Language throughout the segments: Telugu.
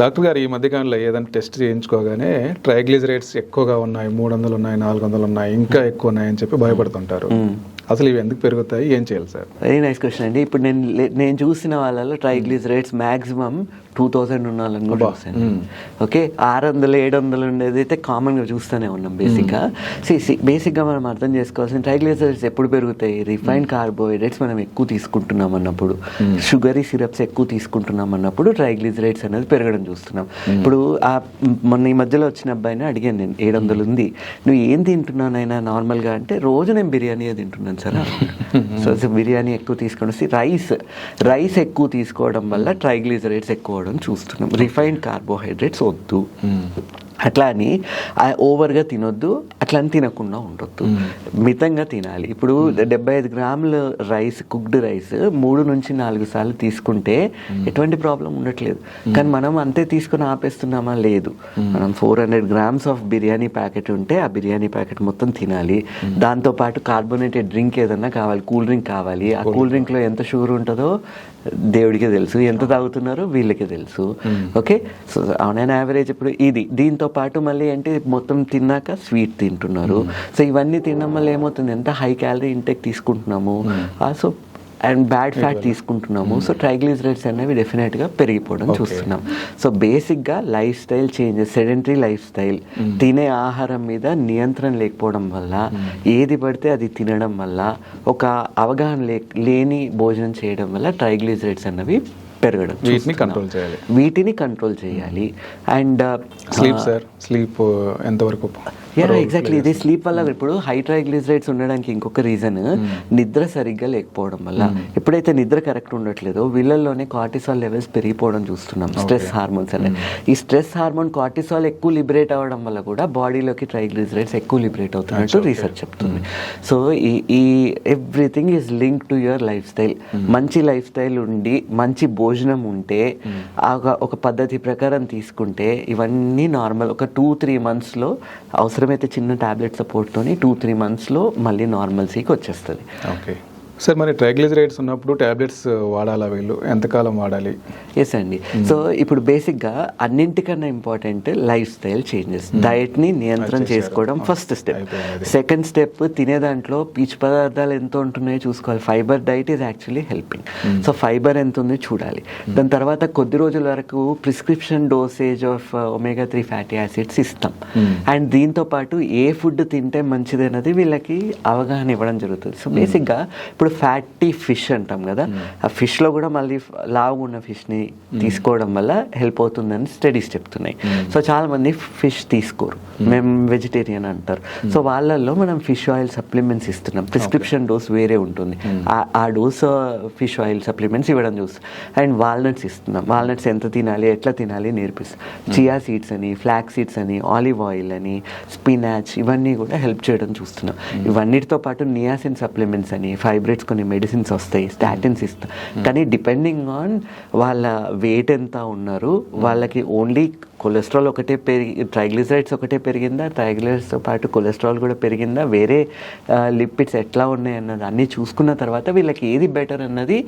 డాక్టర్ గారు ఈ మధ్యకాలంలో ఏదైనా టెస్ట్ చేయించుకోగానే ట్రైగ్లిజరేట్స్ ఎక్కువగా ఉన్నాయి మూడు వందలు ఉన్నాయి నాలుగు వందలు ఉన్నాయి ఇంకా ఎక్కువ ఉన్నాయని చెప్పి భయపడుతుంటారు. అసలు ఇవి ఎందుకు పెరుగుతాయి? ఏం చేయాలి సార్? వెరీ నైస్ క్వశ్చన్ అండి. ఇప్పుడు నేను నేను చూసిన వాళ్ళలో ట్రైగ్లిజరైడ్స్ మాక్సిమం టూ థౌసండ్ ఉన్న వాళ్ళని కూడా చూసాను ఓకే ఆరు వందలు ఏడు వందలు ఉండేది అయితే కామన్గా చూస్తూనే ఉన్నాం బేసిక్గా. బేసిక్గా మనం అర్థం చేసుకోవాల్సిన ట్రైగ్లిజరైడ్స్ ఎప్పుడు పెరుగుతాయి? రిఫైన్డ్ కార్బోహైడ్రేట్స్ మనం ఎక్కువ తీసుకుంటున్నాం అన్నప్పుడు షుగరీ సిరప్స్ ఎక్కువ తీసుకుంటున్నాం అన్నప్పుడు ట్రైగ్లిజరైడ్స్ అనేది పెరగడం చూస్తున్నాం. ఇప్పుడు ఆ మొన్న ఈ మధ్యలో వచ్చిన అబ్బాయిని అడిగాను నేను ఏడు వందలు ఉంది నువ్వు ఏం తింటున్నానైనా నార్మల్గా? అంటే రోజు నేను బిర్యానీ తింటున్నాను సార్. సో బిర్యానీ ఎక్కువ తీసుకొని వస్తే రైస్ రైస్ ఎక్కువ తీసుకోవడం వల్ల ట్రైగ్లిజరైడ్స్ ఎక్కువ అవడం చూస్తున్నాం. రిఫైన్డ్ కార్బోహైడ్రేట్స్ వద్దు. అట్లా అని ఓవర్గా తినొద్దు. అట్లా తినకుండా ఉండొద్దు. మితంగా తినాలి. ఇప్పుడు డెబ్బై ఐదు గ్రాముల రైస్ కుక్డ్ రైస్ మూడు నుంచి నాలుగు సార్లు తీసుకుంటే ఎటువంటి ప్రాబ్లం ఉండట్లేదు. కానీ మనం అంతే తీసుకుని ఆపేస్తున్నామా? లేదు. మనం four hundred grams of biryani packet ఉంటే ఆ బిర్యానీ ప్యాకెట్ మొత్తం తినాలి. దాంతో పాటు కార్బోనేటెడ్ డ్రింక్ ఏదన్నా కావాలి. కూల్ డ్రింక్ కావాలి. ఆ కూల్ డ్రింక్లో ఎంత షుగర్ ఉంటుందో దేవుడికే తెలుసు. ఎంత తాగుతున్నారో వీళ్ళకే తెలుసు. Okay? So on an average ఇప్పుడు ఇది. దీంతో పాటు మళ్ళీ ఏంటి మొత్తం తిన్నాక స్వీట్ తింటున్నారు సో ఇవన్నీ తినడం వల్ల ఏమవుతుంది? ఎంత హై క్యాలరీ ఇంటెక్ తీసుకుంటున్నాము? సో అండ్ బ్యాడ్ ఫ్యాట్ తీసుకుంటున్నాము. సో ట్రైగ్లిజరైడ్స్ అనేవి డెఫినెట్గా పెరిగిపోవడం చూస్తున్నాం. సో బేసిక్గా lifestyle changes sedentary lifestyle తినే ఆహారం మీద నియంత్రణ లేకపోవడం వల్ల ఏది పడితే అది తినడం వల్ల ఒక అవగాహన లే లేని భోజనం చేయడం వల్ల ట్రైగ్లిజరైడ్స్ అన్నవి పెరగడం వీటిని. కంట్రోల్ చేయాలి. వీటిని కంట్రోల్ చేయాలి. అండ్ స్లీప్ సార్ స్లీప్ ఎంతవరకు ఎగ్జాక్ట్లీ ఇది స్లీప్ వల్ల ఇప్పుడు హై ట్రైగ్లిజరైడ్స్ ఉండడానికి ఇంకొక రీజన్ నిద్ర సరిగ్గా లేకపోవడం వల్ల. ఎప్పుడైతే నిద్ర కరెక్ట్ ఉండట్లేదో వీళ్ళల్లోనే కార్టిసాల్ లెవెల్స్ పెరిగిపోవడం చూస్తున్నాం. స్ట్రెస్ హార్మోన్స్ అనేవి ఈ స్ట్రెస్ హార్మోన్ కార్టిసాల్ ఎక్కువ లిబరేట్ అవ్వడం వల్ల కూడా బాడీలోకి ట్రైగ్లిజరైడ్స్ ఎక్కువ లిబరేట్ అవుతున్నట్టు రీసెర్చ్ చెప్తుంది. సో ఈ ఈ everything is link to your lifestyle మంచి లైఫ్ స్టైల్ ఉండి మంచి భోజనం ఉంటే ఆ ఒక- పద్ధతి ప్రకారం తీసుకుంటే ఇవన్నీ నార్మల్ ఒక టూ త్రీ మంత్స్లో అవసరమైతే చిన్న టాబ్లెట్ సపోర్ట్తోని టూ త్రీ మంత్స్లో మళ్ళీ నార్మల్సీకి వచ్చేస్తుంది. ఓకే సార్ మరి ట్రైగ్లిజరైడ్స్ ఉన్నప్పుడు టాబ్లెట్స్ వాడాలా వీళ్ళు? ఎంతకాలం వాడాలి? ఎస్ అండి. సో ఇప్పుడు బేసిక్గా అన్నింటికన్నా ఇంపార్టెంట్ లైఫ్ స్టైల్ చేంజెస్. డయట్ని నియంత్రణ చేసుకోవడం ఫస్ట్ స్టెప్. సెకండ్ స్టెప్ తినే దాంట్లో పీచు పదార్థాలు ఎంత ఉంటున్నాయో చూసుకోవాలి. Fibre diet is actually helping so fibre ఎంత ఉందో చూడాలి. దాని తర్వాత కొద్ది రోజుల వరకు prescription dosage of omega three fatty acids ఇస్తాం అండ్ దీంతో పాటు ఏ ఫుడ్ తింటే మంచిది అన్నది వీళ్ళకి అవగాహన ఇవ్వడం జరుగుతుంది. సో బేసిక్గా ఇప్పుడు ఫ్యాటీ ఫిష్ అంటాం కదా. ఆ ఫిష్లో కూడా మళ్ళీ లావుగా ఉన్న ఫిష్ని తీసుకోవడం వల్ల హెల్ప్ అవుతుందని స్టడీస్ చెప్తున్నాయి. సో చాలా మంది ఫిష్ తీసుకోరు. మేము వెజిటేరియన్ అంటారు. సో వాళ్ళల్లో మనం ఫిష్ ఆయిల్ సప్లిమెంట్స్ ఇస్తున్నాం. ప్రిస్క్రిప్షన్ డోస్ వేరే ఉంటుంది. ఆ- డోస్ ఫిష్ ఆయిల్ సప్లిమెంట్స్ ఇవ్వడం చూస్తాం. అండ్ వాల్నట్స్ ఇస్తున్నాం. వాల్నట్స్ ఎంత తినాలి ఎట్లా తినాలి నేర్పిస్తాం. చియా సీడ్స్ అని ఫ్లాక్ సీడ్స్ అని ఆలివ్ ఆయిల్ అని స్పినాచ్ ఇవన్నీ కూడా హెల్ప్ చేయడం చూస్తున్నాం. ఇవన్నిటితో పాటు నియాసిన్ సప్లిమెంట్స్ అని ఫైబ్రేట్స్ కొన్ని మెడిసిన్స్ వస్తాయి స్టాటిన్స్ ఇస్తాం. కానీ డిపెండింగ్ ఆన్ వాళ్ళ వెయిట్ ఎంత ఉన్నారు వాళ్ళకి ఓన్లీ కొలెస్ట్రాల్ ఒకటే పెరిగి ట్రైగ్లిజరైడ్స్ ఒకటే పెరిగిందా? ట్రైగ్లిజరైడ్స్తో పాటు కొలెస్ట్రాల్ కూడా పెరిగిందా? వేరే లిపిడ్స్ ఎట్లా ఉన్నాయి అన్నది అన్నీ చూసుకున్న తర్వాత వీళ్ళకి ఏది బెటర్ అన్నది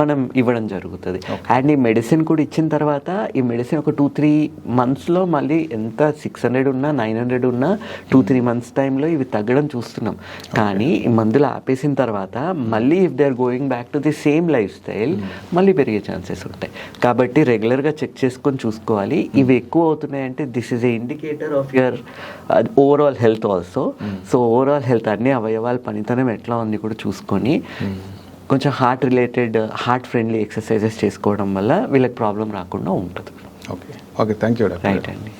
మనం ఇవ్వడం జరుగుతుంది. అండ్ ఈ మెడిసిన్ కూడా ఇచ్చిన తర్వాత ఈ మెడిసిన్ ఒక టూ త్రీ మంత్స్లో మళ్ళీ ఎంత సిక్స్ హండ్రెడ్ ఉన్నా నైన్ హండ్రెడ్ ఉన్నా టూ త్రీ మంత్స్ టైంలో ఇవి తగ్గడం చూస్తున్నాం. కానీ ఈ మందులు ఆపేసిన తర్వాత మళ్ళీ if they are going back to the same lifestyle మళ్ళీ పెరిగే ఛాన్సెస్ ఉంటాయి. కాబట్టి రెగ్యులర్గా చెక్ చేసుకొని చూసుకోవాలి. ఇవి ఎక్కువ అవుతున్నాయంటే this is a indicator of your overall health also so overall health అన్ని అవయవాల పనితనం ఎట్లా ఉంది కూడా చూసుకొని కొంచెం heart related heart friendly exercises చేసుకోవడం వల్ల వీళ్ళకి ప్రాబ్లం రాకుండా ఉంటుంది. Okay okay thank you right అండి.